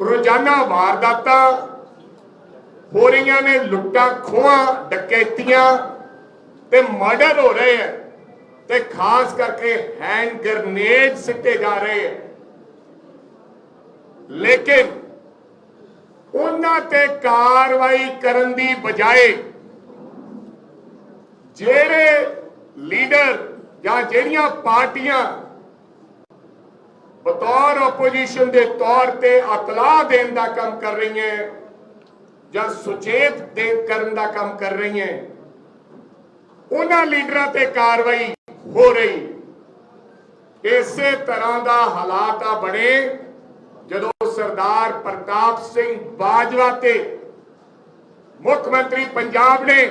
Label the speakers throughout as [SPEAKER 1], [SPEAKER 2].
[SPEAKER 1] ਰੋਜ਼ਾਨਾ ਵਾਰਦਾਤਾਂ, ਹੋ ਰਹੀਆਂ ਨੇ ਲੁੱਟਾਂ, ਖੋਹਾਂ, ਡਕੈਤੀਆਂ ਤੇ ਮਰਡਰ ਹੋ ਰਹੇ ਹੈ ਤੇ ਖਾਸ ਕਰਕੇ ਹੈਂਡ ਗ੍ਰਨੇਡ ਸਿੱਟੇ ਜਾ ਰਹੇ ਹੈ। ਲੇਕਿਨ ਉਹਨਾਂ ਤੇ ਕਾਰਵਾਈ ਕਰਨ ਦੀ ਬਜਾਏ ਜਿਹੜੇ ਲੀਡਰ ਜਾਂ ਜਿਹੜੀਆਂ ਪਾਰਟੀਆਂ ਬਤੌਰ ਆਪੋਜੀਸ਼ਨ ਦੇ ਤੌਰ ਤੇ ਅਤਲਾ ਦੇਣ ਦਾ ਕੰਮ ਕਰ ਰਹੀਆਂ, ਜਾਂ ਸੁਚੇਤ ਦੇ ਕਰਨ ਦਾ ਕੰਮ ਕਰ ਰਹੀਆਂ, ਉਹਨਾਂ ਲੀਡਰਾਂ ਤੇ ਕਾਰਵਾਈ ਹੋ ਰਹੀ। ਇਸੇ ਤਰ੍ਹਾਂ ਦਾ ਹਾਲਾਤ ਆ ਬਣੇ, ਜਦੋਂ ਸਰਦਾਰ ਪ੍ਰਤਾਪ ਸਿੰਘ ਬਾਜਵਾ ਤੇ ਮੁੱਖ ਮੰਤਰੀ ਪੰਜਾਬ ਨੇ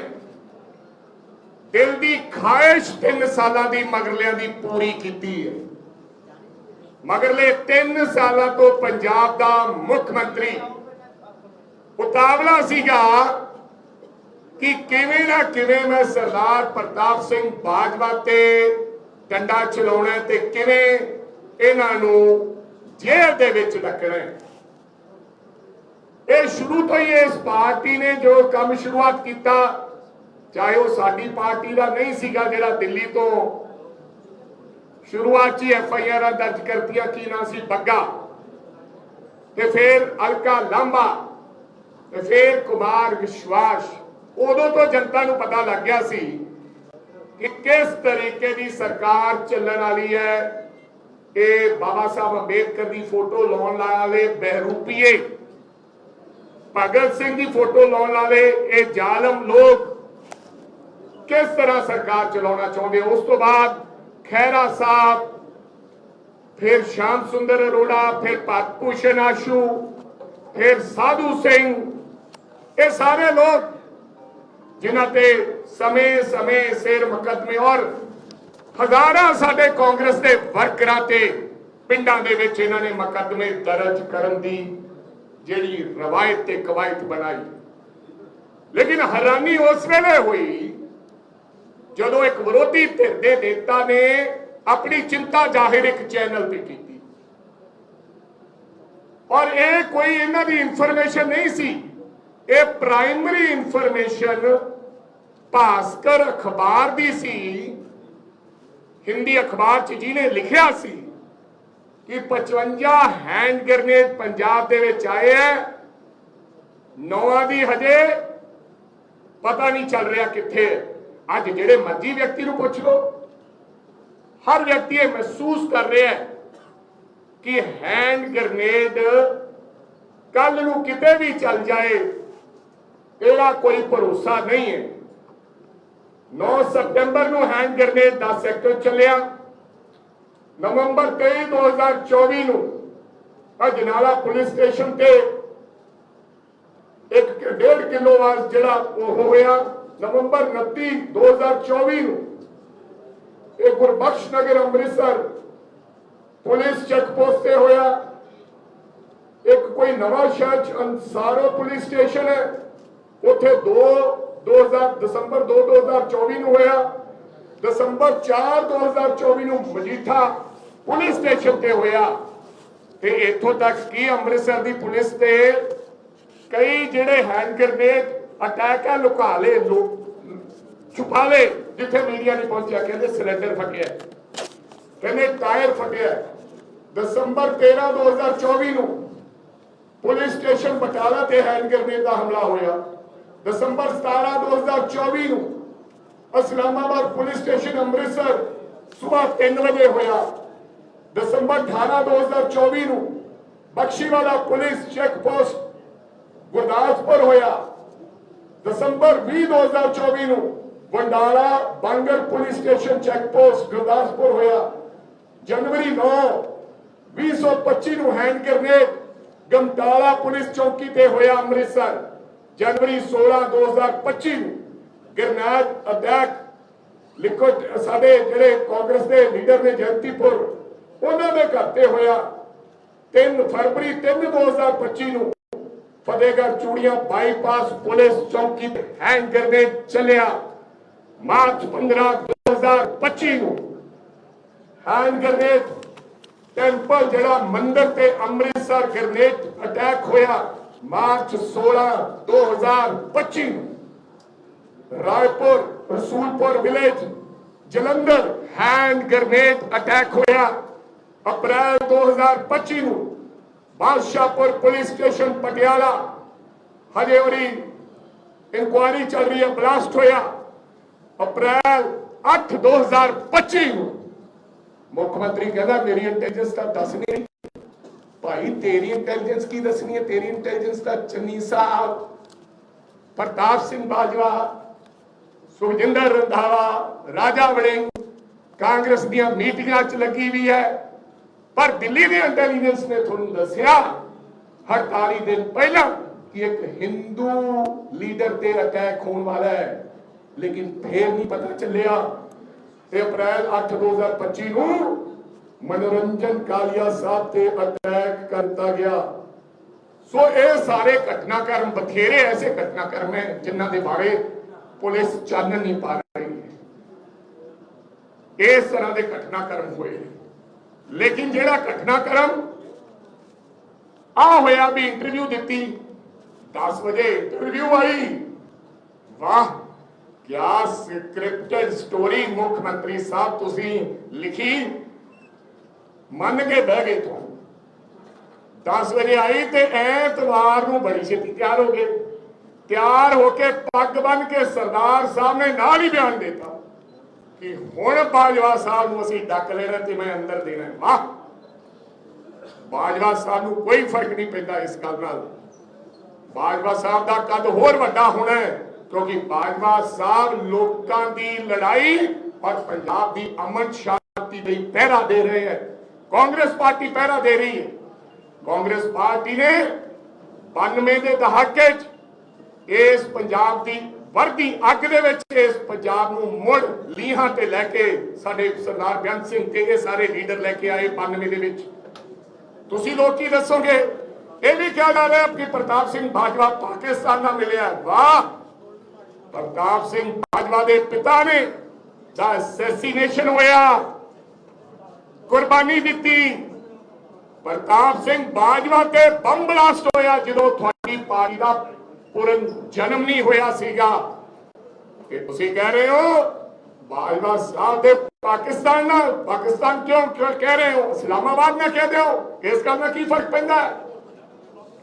[SPEAKER 1] ਦਿਲ ਦੀ ਖਾਹਿਸ਼ 3 ਸਾਲਾਂ ਦੀ ਮਗਰਲਿਆਂ ਦੀ ਪੂਰੀ ਕੀਤੀ ਹੈ। ਮਗਰਲੇ 3 ਸਾਲਾਂ ਤੋਂ ਪੰਜਾਬ ਦਾ ਮੁੱਖ ਮੰਤਰੀ। ਉਤਾਵਲਾ ਸੀਗਾ ਕਿ ਕਿਵੇਂ ਨਾ ਕਿਵੇਂ ਮੈਂ ਸਰਦਾਰ ਪ੍ਰਤਾਪ ਸਿੰਘ ਬਾਜਵਾ ਤੇ ਡੰਡਾ ਚਲਾਉਣਾ ਤੇ ਕਿਵੇਂ ਇਹਨਾਂ ਨੂੰ ਜੇਲ੍ਹ ਦੇ ਵਿੱਚ ਰੱਖਣਾ ਇਹ ਸ਼ੁਰੂ ਤੋਂ ਹੀ ਇਸ ਪਾਰਟੀ ਨੇ ਜੋ ਕੰਮ ਸ਼ੁਰੂਆਤ ਕੀਤਾ, ਚਾਹੇ ਉਹ ਸਾਡੀ ਪਾਰਟੀ ਦਾ ਨਹੀਂ ਸੀਗਾ ਜਿਹੜਾ ਦਿੱਲੀ ਤੋਂ ਸ਼ੁਰੂਆਤ 'ਚ ਐਫ ਆਈ ਆਰ ਦਰਜ ਕਰਤੀਆਂ ਕੀ ਨਾਂ ਸੀ? ਬੱਗਾ। ਤੇ ਫਿਰ ਅਲਕਾ ਲਾਂਬਾ ਤੇ ਫਿਰ ਕੁਮਾਰ ਵਿਸ਼ਵਾਸ। ਉਦੋਂ ਤੋਂ ਜਨਤਾ ਨੂੰ ਪਤਾ ਲੱਗ ਗਿਆ ਸੀ ਕਿ ਕਿਸ ਤਰੀਕੇ ਦੀ ਸਰਕਾਰ ਚੱਲਣ ਵਾਲੀ ਹੈ। ਇਹ ਬਾਬਾ ਸਾਹਿਬ ਅੰਬੇਦਕਰ ਦੀ ਫੋਟੋ ਲਾਉਣ ਵਾਲੇ ਬਹਿਰੂਪੀਏ। ਭਗਤ ਸਿੰਘ ਦੀ ਫੋਟੋ ਲਾਉਣ ਵਾਲੇ ਇਹ ਜ਼ਾਲਮ ਲੋਕ ਕਿਸ ਤਰ੍ਹਾਂ ਸਰਕਾਰ ਚਲਾਉਣਾ ਚਾਹੁੰਦੇ? ਉਸ ਤੋਂ ਬਾਅਦ ਖੈਰਾ ਸਾਹਿਬ, ਫਿਰ ਸ਼ਾਮ ਸੁੰਦਰ ਅਰੋੜਾ, ਫਿਰ ਭਾਰਤ ਭੂਸ਼ਣ ਆਸ਼ੂ ਫਿਰ ਸਾਧੂ ਸਿੰਘ, ਇਹ ਸਾਰੇ ਲੋਕ ਜਿਨ੍ਹਾਂ ਤੇ ਸਮੇਂ-ਸਮੇਂ ਸਿਰ ਮੁਕੱਦਮੇ ਔਰ ਹਜ਼ਾਰਾਂ ਸਾਡੇ ਕਾਂਗਰਸ ਦੇ ਵਰਕਰਾਂ ਤੇ ਪਿੰਡਾਂ ਦੇ ਵਿੱਚ ਇਹਨਾਂ ਨੇ ਮੁਕੱਦਮੇ ਦਰਜ ਕਰਨ ਦੀ ਜਿਹੜੀ ਰਵਾਇਤ ਤੇ ਕਵਾਇਤ ਬਣਾਈ। ਲੇਕਿਨ ਹੈਰਾਨੀ ਉਸ ਵੇਲੇ ਹੋਈ ਜਦੋਂ ਇੱਕ ਵਿਰੋਧੀ ਧਿਰ ਦੇ ਨੇਤਾ ਨੇ ਆਪਣੀ ਚਿੰਤਾ ਜ਼ਾਹਿਰ ਇੱਕ ਚੈਨਲ ਤੇ ਕੀਤੀ। ਔਰ ਇਹ ਕੋਈ ਇਹਨਾਂ ਦੀ ਇਨਫੋਰਮੇਸ਼ਨ ਨਹੀਂ ਸੀ। ਇਹ ਪ੍ਰਾਇਮਰੀ ਇਨਫੋਰਮੇਸ਼ਨ ਭਾਸਕਰ ਅਖਬਾਰ ਦੀ ਸੀ। ਹਿੰਦੀ ਅਖਬਾਰ 'ਚ ਜਿਹਨੇ ਲਿਖਿਆ ਸੀ ਕਿ 55 ਹੈਂਡ ਗ੍ਰਨੇਡ ਪੰਜਾਬ ਦੇ ਵਿੱਚ ਆਏ ਹੈ ਨੌਵਾਂ ਦੀ ਹਜੇ ਪਤਾ ਨਹੀਂ ਚੱਲ ਰਿਹਾ ਕਿੱਥੇ। ਹੈ ਅੱਜ ਜਿਹੜੇ ਮਰਜ਼ੀ ਵਿਅਕਤੀ ਨੂੰ ਪੁੱਛ ਲਓ। ਹਰ ਵਿਅਕਤੀ ਇਹ ਮਹਿਸੂਸ ਕਰ ਰਿਹਾ ਹੈ ਕਿ ਹੈਂਡ ਗ੍ਰਨੇਡ ਕੱਲ ਨੂੰ ਕਿਤੇ ਵੀ ਚੱਲ ਜਾਏ, ਇਹਦਾ ਕੋਈ ਭਰੋਸਾ ਨਹੀਂ ਹੈ। 9 ਸਤੰਬਰ ਨੂੰ ਹੈਂਡ ਗ੍ਰਨੇਡ ਦਾ ਸੈਕਟਰ ਚੱਲਿਆ। ਨਵੰਬਰ 23 2024 ਨੂੰ ਅਜਨਾਲਾ ਪੁਲਿਸ ਸਟੇਸ਼ਨ ਤੇ ਇੱਕ ਡੇਢ ਕਿਲੋ ਵਾਸ ਜਿਹੜਾ ਉਹ ਹੋਇਆ। ਨਵੰਬਰ 29 2024 ਨੂੰ ਇਹ Gurbakhsh Nagar Amritsar police check post ਤੇ ਹੋਇਆ। ਇੱਕ ਕੋਈ ਨਵਾਂ ਸ਼ਹਿਰ ਚ ਅੰਸਾਰੋ ਪੁਲਿਸ ਸਟੇਸ਼ਨ ਹੈ। ਉੱਥੇ 2 2000 ਦਸੰਬਰ 2 2024 ਨੂੰ ਹੋਇਆ। ਦਸੰਬਰ 4 2024 ਨੂੰ ਮਜੀਠਾ ਪੁਲਿਸ ਸਟੇਸ਼ਨ ਤੇ ਹੋਇਆ। ਤੇ ਇੱਥੋਂ ਤੱਕ ਕਿ ਅੰਮ੍ਰਿਤਸਰ ਦੀ ਪੁਲਿਸ ਤੇ ਕਈ ਜਿਹੜੇ ਹੈਂਡ ਗ੍ਰਨੇਡ ਅਟੈਕ ਹੈ ਲੁਕਾ ਲਏ ਲੋਕ ਛੁਪਾ ਲਏ ਜਿੱਥੇ ਮੀਡੀਆ ਨਹੀਂ ਪਹੁੰਚਿਆ, ਕਹਿੰਦੇ ਸਿਲੰਡਰ ਫਟਿਆ ਕਹਿੰਦੇ ਟਾਇਰ ਫਟਿਆ ਦਸੰਬਰ 13 2024 ਨੂੰ ਪੁਲਿਸ ਸਟੇਸ਼ਨ ਬਟਾਲਾ ਤੇ ਹੈਂਡ ਗ੍ਰਨੇਡ ਦਾ ਹਮਲਾ ਹੋਇਆ। ਦਸੰਬਰ 17 2024 ਨੂੰ ਇਸਲਾਮਾਬਾਦ ਪੁਲਿਸ ਸਟੇਸ਼ਨ ਅੰਮ੍ਰਿਤਸਰ ਸਵੇਰ 3 ਵਜੇ ਹੋਇਆ। ਦਸੰਬਰ 18 2024 ਨੂੰ Bakhshiwala police check post Gurdaspur ਹੋਇਆ। ਦਸੰਬਰ 20 2024 ਨੂੰ Wadala Bangar police station check post Gurdaspur ਹੋਇਆ। ਜਨਵਰੀ 9 2025 ਨੂੰ ਹੈਂਡ ਗ੍ਰਨੇਡ ਗਮਟਾਲਾ ਪੁਲਿਸ ਚੌਕੀ ਤੇ ਹੋਇਆ ਅੰਮ੍ਰਿਤਸਰ। ਜਨਵਰੀ 16 2025 ਨੂੰ ਗ੍ਰਨੇਡ ਅਟੈਕ ਲਿਖੋ, ਸਾਡੇ ਜਿਹੜੇ ਕਾਂਗਰਸ ਦੇ ਲੀਡਰ ਨੇ ਜੰਤੀਪੁਰ ਉਹਨਾਂ ਦੇ ਘਰ ਤੇ ਹੋਇਆ। 3 ਫਰਵਰੀ 3 2025 ਨੂੰ ਫਤਿਹਗੜ੍ਹ ਚੂੜੀਆਂ ਬਾਈਪਾਸ ਪੁਲਿਸ ਚੌਕੀ ਤੇ ਹੈਂਡ ਚੱਲਿਆ। ਮਾਰਚ 15 2025 ਨੂੰ ਹੈਂਡ ਗ੍ਰਨੇਡ ਟੈਂਪਲ ਜਿਹੜਾ ਮੰਦਿਰ ਤੇ ਅੰਮ੍ਰਿਤਸਰ ਗ੍ਰਨੇਡ ਅਟੈਕ ਹੋਇਆ, ਮਾਰਚ 16 2025 ਨੂੰ। Raipur, Rasulpur village Jalandhar hand grenade attack ਹੋਇਆ, ਅਪ੍ਰੈਲ 2025 ਨੂੰ। ਬਾਦਸ਼ਾਹਪੁਰ ਪੁਲਿਸ ਸਟੇਸ਼ਨ ਪਟਿਆਲਾ ਹਜੇ ਉਹਦੀ ਇਨਕੁਆਇਰੀ ਚੱਲ ਰਹੀ ਹੈ ਬਲਾਸਟ ਹੋਇਆ ਅਪ੍ਰੈਲ 8 2025 ਨੂੰ ਮੁੱਖ ਮੰਤਰੀ ਕਹਿੰਦਾ ਮੇਰੀ ਇੰਟੈਲੀਜੈਂਸ ਤਾਂ ਦੱਸ ਨਹੀਂ ਭਾਈ ਤੇਰੀ ਇੰਟੈਲੀਜੈਂਸ ਕੀ ਦੱਸਣੀ ਹੈ ਤੇਰੀ ਇੰਟੈਲੀਜੈਂਸ ਤਾਂ ਚੰਨੀ ਸਾਹਿਬ ਪ੍ਰਤਾਪ ਸਿੰਘ ਬਾਜਵਾ ਸੁਖਜਿੰਦਰ ਰੰਧਾਵਾ ਰਾਜਾ ਵੜਿੰਗ ਕਾਂਗਰਸ ਦੀਆਂ ਮੀਟਿੰਗਾਂ 'ਚ ਲੱਗੀ ਵੀ ਹੈ ਪਰ ਦਿੱਲੀ ਦੇ ਇੰਟੈਲੀਜੈਂਸ ਨੇ ਤੁਹਾਨੂੰ ਦੱਸਿਆ 48 ਦਿਨ ਪਹਿਲਾਂ ਕਿ ਇੱਕ ਹਿੰਦੂ ਲੀਡਰ ਤੇ ਅਟੈਕ ਹੋਣ ਵਾਲਾ ਹੈ, ਲੇਕਿਨ ਫੇਰ ਨਹੀਂ ਪਤਾ ਚੱਲਿਆ। ਤੇ ਅਪ੍ਰੈਲ 8 2025 ਨੂੰ ਮਨੋਰੰਜਨ ਕਾਲੀਆ ਸਾਹਿਬ ਤੇ ਅਟੈਕ ਕਰਤਾ ਗਿਆ। ਸੋ ਇਹ ਸਾਰੇ ਘਟਨਾਕ੍ਰਮ ਬਥੇਰੇ ਐਸੇ ਘਟਨਾਕ੍ਰਮ ਹੈ ਜਿਨ੍ਹਾਂ ਦੇ ਬਾਰੇ ਪੁਲਿਸ ਚਾਨਣ ਨਹੀਂ ਪਾ ਰਹੀ। ਹੈ ਇਸ ਤਰ੍ਹਾਂ ਦੇ ਘਟਨਾਕ੍ਰਮ ਹੋਏ ਨੇ। ਲੇਕਿਨ ਜਿਹੜਾ ਘਟਨਾਕ੍ਰਮ ਆ ਹੋਇਆ ਵੀ ਇੰਟਰਵਿਊ ਦਿੱਤੀ 10 ਵਜੇ ਇੰਟਰਵਿਊ ਆਈ। ਵਾਹ, ਕਿਆ ਸਕ੍ਰਿਪਟਡ ਸਟੋਰੀ ਮੁੱਖ ਮੰਤਰੀ ਸਾਹਿਬ ਤੁਸੀਂ ਲਿਖੀ। ਮੰਨ ਕੇ ਬਹਿ ਗਏ ਤੁਹਾਨੂੰ 10 ਵਜੇ ਆਈ ਤੇ ਐਤਵਾਰ ਨੂੰ ਬੜੀ ਛੇਤੀ ਤਿਆਰ ਹੋ ਗਏ। ਤਿਆਰ ਹੋ ਕੇ ਪੱਗ ਬੰਨ ਕੇ ਸਰਦਾਰ ਸਾਹਿਬ ਨੇ ਨਾਲ ਹੀ ਬਿਆਨ ਦਿੱਤਾ। ਕਿ ਹੁਣ ਬਾਜਵਾ ਸਾਹਿਬ ਨੂੰ ਅਸੀਂ ਡੱਕ ਲੈਣਾ ਤੇ ਮੈਂ ਅੰਦਰ ਦੇਣਾ ਵਾਹ! ਬਾਜਵਾ ਸਾਹਿਬ ਨੂੰ ਕੋਈ ਫ਼ਰਕ ਨਹੀਂ ਪੈਂਦਾ ਇਸ ਗੱਲ ਨਾਲ। ਬਾਜਵਾ ਸਾਹਿਬ ਦਾ ਕੱਦ ਹੋਰ ਵੱਡਾ ਹੋਣਾ ਕਿਉਂਕਿ ਬਾਜਵਾ ਸਾਹਿਬ ਲੋਕਾਂ ਦੀ ਲੜਾਈ ਔਰ ਪੰਜਾਬ ਦੀ ਅਮਨ ਸ਼ਾਂਤੀ ਲਈ ਪਹਿਰਾ ਦੇ ਰਹੇ ਹੈ। ਕਾਂਗਰਸ ਪਾਰਟੀ ਪਹਿਰਾ ਦੇ ਰਹੀ ਹੈ। ਕਾਂਗਰਸ ਪਾਰਟੀ ਨੇ 92 ਦੇ ਦਹਾਕੇ 'ਚ ਇਸ ਪੰਜਾਬ ਦੀ ਵਰਦੀ ਅੱਗ ਦੇ ਵਿੱਚ ਇਸ ਪੰਜਾਬ ਨੂੰ ਮੁੜ ਲੀਹਾਂ ਤੇ ਲੈ ਕੇ ਸਾਡੇ ਸਰਦਾਰ ਬੇਅੰਤ ਸਿੰਘ ਤੇ ਇਹ ਸਾਰੇ ਲੀਡਰ ਲੈ ਕੇ ਆਏ 92 ਦੇ ਵਿੱਚ। ਤੁਸੀਂ ਲੋਕ ਕੀ ਦੱਸੋਗੇ? ਇਹ ਵੀ ਕਿਹਾ ਜਾ ਰਿਹਾ ਕਿ ਪ੍ਰਤਾਪ ਸਿੰਘ ਬਾਜਵਾ ਪਾਕਿਸਤਾਨ ਨਾਲ ਮਿਲਿਆ ਵਾਹ! ਪ੍ਰਤਾਪ ਸਿੰਘ ਬਾਜਵਾ ਦੇ ਪਿਤਾ ਨੇ ਦਾ ਅਸੈਸੀਨੇਸ਼ਨ ਹੋਇਆ। ਕੁਰਬਾਨੀ ਦਿੱਤੀ। ਪ੍ਰਤਾਪ ਸਿੰਘ ਬਾਜਵਾ ਤੇ ਬੰਬ ਬਲਾਸਟ ਹੋਇਆ ਜਦੋਂ ਤੁਹਾਡੀ ਪਾਰਟੀ ਦਾ ਪੁਰਨ ਜਨਮ ਨਹੀਂ ਹੋਇਆ ਸੀਗਾ। ਕਿ ਤੁਸੀਂ ਕਹਿ ਰਹੇ ਹੋ, ਬਾਜਵਾ ਸਾਹਿਬ ਦੇ ਪਾਕਿਸਤਾਨ ਨਾਲ, ਪਾਕਿਸਤਾਨ ਕਿਉਂ ਕਿਉਂ ਕਹਿ ਰਹੇ ਹੋ? ਇਸਲਾਮਾਬਾਦ ਨਾਲ ਕਹਿ ਦਿਓ। ਇਸ ਗੱਲ ਨਾਲ ਕੀ ਫ਼ਰਕ ਪੈਂਦਾ?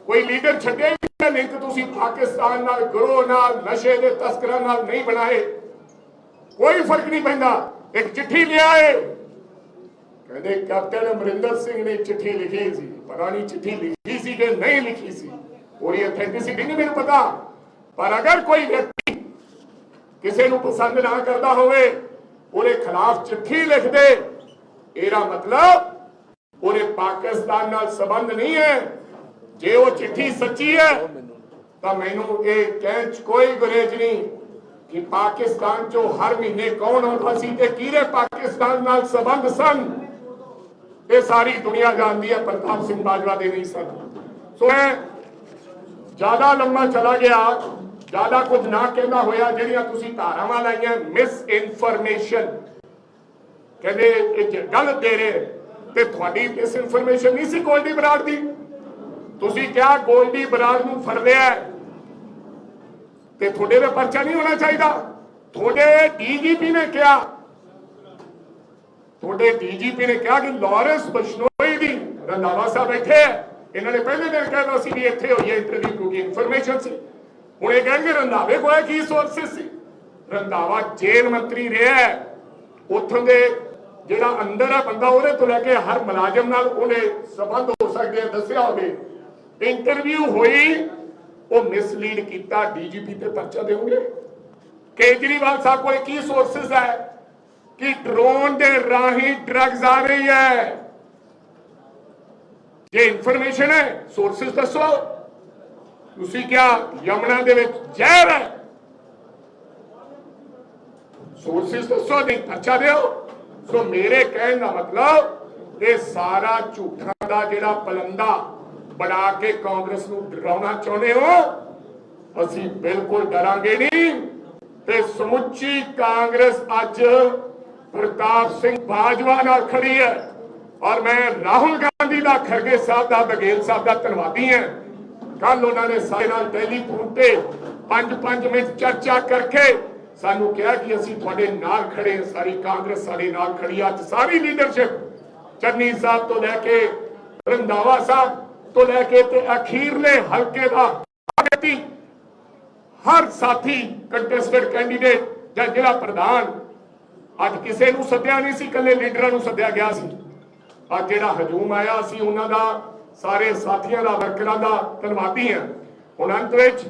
[SPEAKER 1] ਕੋਈ ਲੀਡਰ ਛੱਡਿਆ ਨਹੀਂ ਲਿੰਕ ਤੁਸੀਂ ਪਾਕਿਸਤਾਨ ਨਾਲ, ਗਰੋਹ ਨਾਲ, ਨਸ਼ੇ ਦੇ ਤਸਕਰਾਂ ਨਾਲ ਨਹੀਂ ਬਣਾਏ। ਕੋਈ ਫ਼ਰਕ ਨਹੀਂ ਪੈਂਦਾ। ਇੱਕ ਚਿੱਠੀ ਲਿਆਏ। ਕਹਿੰਦੇ, ਕੈਪਟਨ ਅਮਰਿੰਦਰ ਸਿੰਘ ਨੇ ਚਿੱਠੀ ਲਿਖੀ ਸੀ। ਪੁਰਾਣੀ ਚਿੱਠੀ ਲਿਖੀ ਸੀ ਕਿ ਨਹੀਂ ਲਿਖੀ ਸੀ? ਉਹਦੀ ਅਥੈਂਟਿਸਿਟੀ ਨਹੀਂ ਮੈਨੂੰ ਪਤਾ। ਪਰ ਅਗਰ ਕੋਈ ਵਿਅਕਤੀ ਕਿਸੇ ਨੂੰ ਪਸੰਦ ਨਾ ਕਰਦਾ ਹੋਵੇ, ਉਹਦੇ ਖਿਲਾਫ ਚਿੱਠੀ ਲਿਖ ਦੇ, ਇਹਦਾ ਮਤਲਬ ਉਹਦੇ ਪਾਕਿਸਤਾਨ ਨਾਲ ਸੰਬੰਧ ਨਹੀਂ ਹੈ। ਜੇ ਉਹ ਚਿੱਠੀ ਸੱਚੀ ਹੈ, ਤਾਂ ਮੈਨੂੰ ਇਹ ਕਹਿਣ 'ਚ ਕੋਈ ਗੁਰੇਜ ਨਹੀਂ ਕਿ ਪਾਕਿਸਤਾਨ ਚੋਂ ਹਰ ਮਹੀਨੇ ਕੌਣ ਆਉਂਦਾ ਸੀ ਤੇ ਕਿਹਦੇ ਪਾਕਿਸਤਾਨ ਨਾਲ ਸੰਬੰਧ ਸਨ। ਇਹ ਸਾਰੀ ਦੁਨੀਆ ਜਾਣਦੀ ਹੈ, ਪ੍ਰਤਾਪ ਸਿੰਘ ਬਾਜਵਾ ਦੇ ਨਹੀਂ ਸਨ। ਸੋ ਮੈਂ ਜ਼ਿਆਦਾ ਲੰਮਾ ਚਲਾ ਗਿਆ, ਜ਼ਿਆਦਾ ਕੁਝ ਨਾ ਕਹਿੰਦਾ ਹੋਇਆ, ਜਿਹੜੀਆਂ ਤੁਸੀਂ ਧਾਰਾਵਾਂ ਲਾਈਆਂ ਮਿਸ ਇਨਫੋਰਮੇਸ਼ਨ ਕਹਿੰਦੇ, ਇਹ ਗਲਤ ਦੇ ਰਹੇ ਤੇ ਤੁਹਾਡੀ ਮਿਸ ਇਨਫੋਰਮੇਸ਼ਨ ਨਹੀਂ ਸੀ ਗੋਲਡੀ ਬਰਾੜ ਦੀ। ਤੁਸੀਂ ਕਿਹਾ ਗੋਲਡੀ ਬਰਾੜ ਨੂੰ ਫੜ ਲਿਆ ਤੇ ਤੁਹਾਡੇ ਤੇ ਪਰਚਾ ਨਹੀਂ ਹੋਣਾ ਚਾਹੀਦਾ। ਤੁਹਾਡੇ ਡੀਜੀਪੀ ਨੇ ਕਿਹਾ। ਤੁਹਾਡੇ ਡੀਜੀਪੀ ਨੇ ਕਿਹਾ ਕਿ ਲਾਰੈਂਸ ਬਸ਼ਨੋਈ ਦੀ ਰੰਧਾਵਾ ਸਾਹਿਬ ਬੈਠੇ ਇਹਨਾਂ ਨੇ ਪਹਿਲੇ ਦਿਨ ਕਹਿਣਾ ਸੀ ਵੀ ਇੱਥੇ ਹੋਈ ਹੈ ਇੰਟਰਵਿਊ ਕਿਉਂਕਿ ਇਨਫੋਰਮੇਸ਼ਨ ਸੀ। ਹੁਣ ਇਹ ਕਹਿਣਗੇ ਰੰਧਾਵੇ ਕੋਲ ਕੀ ਸੋਰਸਸ ਸੀ? ਰੰਧਾਵਾ ਜੇਲ੍ਹ ਮੰਤਰੀ ਰਿਹਾ ਉੱਥੋਂ ਦੇ ਜਿਹੜਾ ਅੰਦਰ ਆ ਬੰਦਾ, ਉਹਦੇ ਤੋਂ ਲੈ ਕੇ ਹਰ ਮੁਲਾਜ਼ਮ ਨਾਲ ਉਹਨੇ ਸੰਬੰਧ ਹੋ ਸਕਦੇ ਆ, ਦੱਸਿਆ ਹੋਵੇ। ਇੰਟਰਵਿਊ ਹੋਈ, ਉਹ ਮਿਸਲੀਡ ਕੀਤਾ ਡੀਜੀਪੀ ਤੇ ਪਰਚਾ ਦੇਉਂਗੇ ਕੇਜਰੀਵਾਲ ਸਾਹਿਬ ਕੋਲ ਕੀ ਸੋਰਸਸ ਹੈ? ਕਿ ਡਰੋਨ ਦੇ ਰਾਹੀਂ ਡਰੱਗਸ ਆ ਰਹੀ ਹੈ। ਜੇ ਇਨਫੋਰਮੇਸ਼ਨ ਹੈ ਸੋਰਸਸ ਦੱਸੋ। ਤੁਸੀਂ ਕਿਹਾ ਯਮਨਾ ਦੇ ਵਿੱਚ ਜ਼ਹਿਰ ਹੈ। ਸੋਰਸਸ ਦੱਸੋ, ਨਹੀਂ ਪਰਚਾ ਦਿਓ। ਸੋ ਮੇਰੇ ਕਹਿਣ ਦਾ ਮਤਲਬ, ਇਹ ਸਾਰਾ ਝੂਠਾਂ ਦਾ ਜਿਹੜਾ ਪਲੰਦਾ ਬਣਾ ਕੇ ਕਾਂਗਰਸ ਨੂੰ ਡਰਾਉਣਾ ਚਾਹੁੰਦੇ ਹੋ, ਅਸੀਂ ਬਿਲਕੁਲ ਡਰਾਂਗੇ ਨਹੀਂ। ਤੇ ਸਮੁੱਚੀ ਕਾਂਗਰਸ ਅੱਜ ਪ੍ਰਤਾਪ ਸਿੰਘ ਬਾਜਵਾ ਨਾਲ ਖੜੀ ਹੈ। ਔਰ ਮੈਂ ਰਾਹੁਲ ਗਾਂਧੀ ਦਾ ਖਰਗੇ ਸਾਹਿਬ ਦਾ ਬਗੇਲ ਸਾਹਿਬ ਦਾ, ਧੰਨਵਾਦੀ ਹਾਂ। ਕੱਲ ਉਹਨਾਂ ਨੇ ਸਾਡੇ ਨਾਲ ਟੈਲੀਫੋਨ ਤੇ 5-5 ਮਿੰਟ ਚਰਚਾ ਕਰਕੇ ਸਾਨੂੰ ਕਿਹਾ ਕਿ ਅਸੀਂ ਤੁਹਾਡੇ ਨਾਲ ਖੜੇ ਸਾਰੀ ਕਾਂਗਰਸ ਸਾਡੇ ਨਾਲ ਖੜੀ ਅੱਜ ਸਾਰੀ ਲੀਡਰਸ਼ਿਪ ਚੰਨੀ ਸਾਹਿਬ ਤੋਂ ਲੈ ਕੇ ਰੰਧਾਵਾ ਸਾਹਿਬ ਤੋਂ ਲੈ ਕੇ ਤੇ ਅਖੀਰਲੇ ਹਲਕੇ ਦਾ ਵਿਅਕਤੀ ਹਰ ਸਾਥੀ ਕੰਟੈਸਟਡ ਕੈਂਡੀਡੇਟ ਜਾਂ ਜਿਹੜਾ ਪ੍ਰਧਾਨ ਅੱਜ ਕਿਸੇ ਨੂੰ ਸੱਦਿਆ ਨਹੀਂ ਸੀ ਕੱਲੇ ਲੀਡਰਾਂ ਨੂੰ ਸੱਦਿਆ ਗਿਆ ਸੀ। ਅੱਜ ਜਿਹੜਾ ਹਜੂਮ ਆਇਆ, ਅਸੀਂ ਉਹਨਾਂ ਦਾ, ਸਾਰੇ ਸਾਥੀਆਂ ਦਾ, ਵਰਕਰਾਂ ਦਾ ਧੰਨਵਾਦੀ ਹਾਂ। ਹੁਣ ਅੰਤ ਵਿੱਚ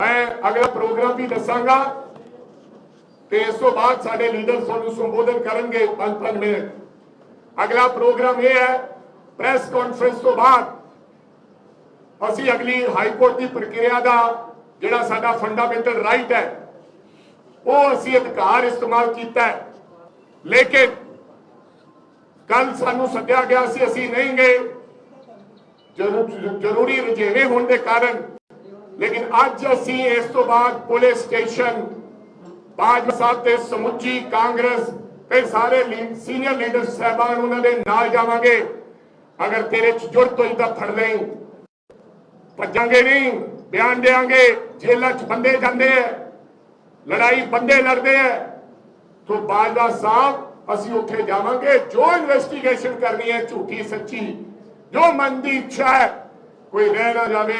[SPEAKER 1] ਮੈਂ ਅਗਲਾ ਪ੍ਰੋਗਰਾਮ ਵੀ ਦੱਸਾਂਗਾ ਤੇ ਇਸ ਤੋਂ ਬਾਅਦ ਸਾਡੇ ਲੀਡਰ ਤੁਹਾਨੂੰ ਸੰਬੋਧਨ ਕਰਨਗੇ 5-5 ਮਿੰਟ। ਅਗਲਾ ਪ੍ਰੋਗਰਾਮ ਇਹ ਹੈ ਪ੍ਰੈਸ ਕਾਨਫਰੰਸ ਤੋਂ ਬਾਅਦ ਅਸੀਂ ਅਗਲੀ ਹਾਈ ਕੋਰਟ ਦੀ ਪ੍ਰਕਿਰਿਆ ਦਾ ਜਿਹੜਾ ਸਾਡਾ ਫੰਡਾਮੈਂਟਲ ਰਾਈਟ ਹੈ, ਉਹ ਅਸੀਂ ਅਧਿਕਾਰ ਇਸਤੇਮਾਲ ਕੀਤਾ ਲੇਕਿਨ ਕੱਲ ਸਾਨੂੰ ਸੱਦਿਆ ਗਿਆ ਸੀ, ਅਸੀਂ ਨਹੀਂ ਗਏ। ਜ਼ਰੂਰੀ ਰੁਝੇਵੇਂ ਹੋਣ ਦੇ ਕਾਰਨ। ਲੇਕਿਨ ਅੱਜ ਅਸੀਂ ਇਸ ਤੋਂ ਬਾਅਦ ਪੁਲਿਸ ਸਟੇਸ਼ਨ, ਬਾਜਵਾ ਸਾਹਿਬ ਤੇ ਸਮੁੱਚੀ ਕਾਂਗਰਸ ਤੇ ਸਾਰੇ ਸੀਨੀਅਰ ਲੀਡਰ ਸਹਿਬਾਨ ਉਹਨਾਂ ਦੇ ਨਾਲ ਜਾਵਾਂਗੇ। ਅਗਰ ਤੇਰੇ ਚ ਜੁਰਤ ਹੋਈ ਤਾਂ ਫੜ ਲਈ, ਭੱਜਾਂਗੇ ਨਹੀਂ, ਬਿਆਨ ਦੇਾਂਗੇ ਜੇਲ੍ਹਾਂ ਚ ਬੰਦੇ ਜਾਂਦੇ ਐ, ਲੜਾਈ ਬੰਦੇ ਲੜਦੇ ਐ। ਤੋਂ ਬਾਜਵਾ ਸਾਹਿਬ ਅਸੀਂ ਉੱਥੇ ਜਾਵਾਂਗੇ, ਜੋ ਇਨਵੈਸਟੀਗੇਸ਼ਨ ਕਰਨੀ ਹੈ, ਝੂਠੀ ਸੱਚੀ। ਜੋ ਮਨ ਦੀ ਇੱਛਾ ਹੈ, ਕੋਈ ਰਹਿ ਨਾ ਜਾਵੇ,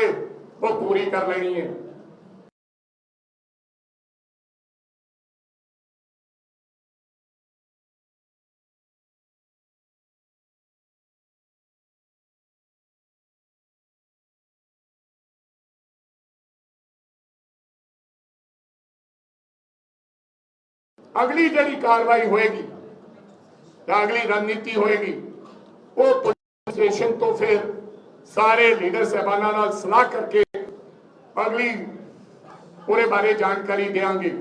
[SPEAKER 1] ਉਹ ਪੂਰੀ ਕਰ ਲੈਣੀ ਹੈ। ਅਗਲੀ ਜਿਹੜੀ ਕਾਰਵਾਈ ਹੋਏਗੀ ਤਾਂ ਅਗਲੀ ਰਣਨੀਤੀ ਹੋਏਗੀ। ਉਹ ਪੁਲਿਸ ਸਟੇਸ਼ਨ ਤੋਂ ਫਿਰ ਸਾਰੇ ਲੀਡਰ ਸਹਿਬਾਨਾਂ ਨਾਲ ਸਲਾਹ ਕਰਕੇ ਅਗਲੀ ਉਹਦੇ ਬਾਰੇ ਜਾਣਕਾਰੀ ਦੇਵਾਂਗੇ।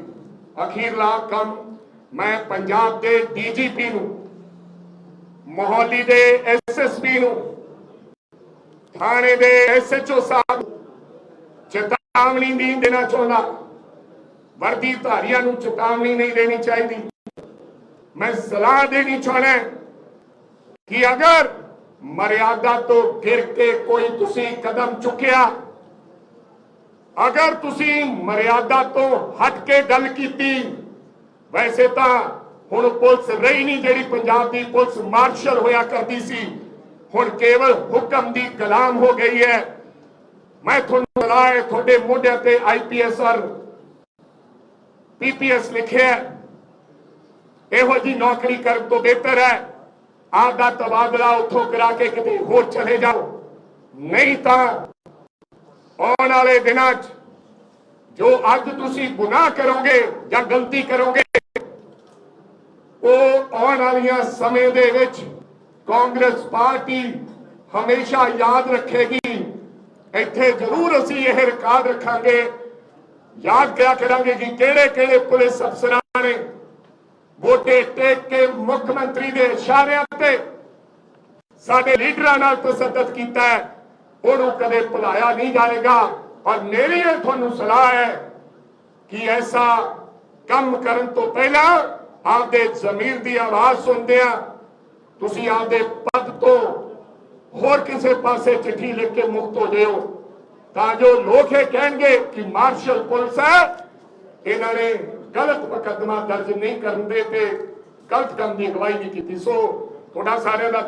[SPEAKER 1] ਅਖੀਰਲਾ ਕੰਮ, ਮੈਂ ਪੰਜਾਬ ਦੇ ਡੀਜੀਪੀ ਨੂੰ, ਮੋਹਾਲੀ ਦੇ ਐਸਐਸਪੀ ਨੂੰ, ਥਾਣੇ ਦੇ ਐਸਐਚਓ ਸਾਹਿਬ ਨੂੰ ਚੇਤਾਵਨੀ ਨਹੀਂ ਦੇਣਾ ਚਾਹੁੰਦਾ। ਵਰਦੀ ਧਾਰੀਆਂ ਨੂੰ ਚੇਤਾਵਨੀ ਨਹੀਂ ਦੇਣੀ ਚਾਹੀਦੀ। ਮੈਂ ਸਲਾਹ ਦੇਣੀ ਚਾਹਣਾ ਕਿ ਅਗਰ ਮਰਿਆਦਾ ਤੋਂ ਗਿਰ ਕੇ ਕੋਈ ਤੁਸੀਂ ਕਦਮ ਚੁੱਕਿਆ, ਅਗਰ ਤੁਸੀਂ ਮਰਿਆਦਾ ਤੋਂ ਹਟ ਕੇ ਗੱਲ ਕੀਤੀ, ਵੈਸੇ ਤਾਂ ਹੁਣ ਪੁਲਿਸ ਰਹੀ ਨਹੀਂ ਜਿਹੜੀ ਪੰਜਾਬ ਦੀ ਪੁਲਿਸ ਮਾਰਸ਼ਲ ਹੋਇਆ ਕਰਦੀ ਸੀ। ਹੁਣ ਕੇਵਲ ਹੁਕਮ ਦੀ ਗੁਲਾਮ ਹੋ ਗਈ ਹੈ। ਮੈਂ ਤੁਹਾਨੂੰ ਸਲਾਹ ਹੈ, ਤੁਹਾਡੇ ਮੋਢਿਆਂ ਤੇ ਆਈਪੀਐਸ ਔਰ ਪੀਪੀਐਸ ਲਿਖਿਆ ਇਹੋ ਜੀ ਨੌਕਰੀ ਕਰਨ ਤੋਂ ਬਿਹਤਰ ਹੈ। ਆਪ ਦਾ ਤਬਾਦਲਾ ਉੱਥੋਂ ਕਰਾ ਕੇ ਕਿਤੇ ਹੋਰ ਚਲੇ ਜਾਓ। ਨਹੀਂ ਤਾਂ ਆਉਣ ਵਾਲੇ ਦਿਨਾਂ 'ਚ ਜੋ ਅੱਜ ਤੁਸੀਂ ਗੁਨਾਹ ਕਰੋਗੇ ਜਾਂ ਗਲਤੀ ਕਰੋਗੇ, ਉਹ ਆਉਣ ਵਾਲੀਆਂ ਸਮੇਂ ਦੇ ਵਿੱਚ ਕਾਂਗਰਸ ਪਾਰਟੀ ਹਮੇਸ਼ਾ ਯਾਦ ਰੱਖੇਗੀ। ਇੱਥੇ ਜ਼ਰੂਰ ਅਸੀਂ ਇਹ ਰਿਕਾਰਡ ਰੱਖਾਂਗੇ। ਯਾਦ ਕਿਆ ਕਰਾਂਗੇ ਕਿ ਕਿਹੜੇ ਕਿਹੜੇ ਪੁਲਿਸ ਅਫਸਰਾਂ ਨੇ ਵੋਟੇ ਟੇਕ ਕੇ ਮੁੱਖ ਮੰਤਰੀ ਦੇ ਇਸ਼ਾਰਿਆਂ ਤੇ ਸਾਡੇ ਲੀਡਰਾਂ ਨਾਲ ਤਸੱਦਦ ਕੀਤਾ ਹੈ। ਉਹਨੂੰ ਕਦੇ ਭੁਲਾਇਆ ਨਹੀਂ ਜਾਏਗਾ। ਔਰ ਮੇਰੀ ਇਹ ਤੁਹਾਨੂੰ ਸਲਾਹ ਹੈ ਕਿ ਐਸਾ ਕੰਮ ਕਰਨ ਤੋਂ ਪਹਿਲਾਂ ਆਪਦੇ ਜ਼ਮੀਰ ਦੀ ਆਵਾਜ਼ ਸੁਣਦੇ ਆ ਤੁਸੀਂ ਆਪਦੇ ਪਦ ਤੋਂ ਹੋਰ ਕਿਸੇ ਪਾਸੇ ਚਿੱਠੀ ਲਿਖ ਕੇ ਮੁਕਤ ਹੋ ਜਿਓ ਤਾਂ ਜੋ ਲੋਕ ਇਹ ਕਹਿਣਗੇ ਕਿ ਮਾਰਸ਼ਲ ਪੁਲਿਸ ਹੈ, ਇਹਨਾਂ ਨੇ ਗਲਤ ਮੁਕੱਦਮਾ ਦਰਜ ਨਹੀਂ ਕਰਨ ਦੇ ਤੇ ਗਲਤ ਕੰਮ ਦੀ ਅਗਵਾਈ ਨਹੀਂ ਕੀਤੀ। ਸੋ ਤੁਹਾਡਾ ਸਾਰਿਆਂ ਦਾ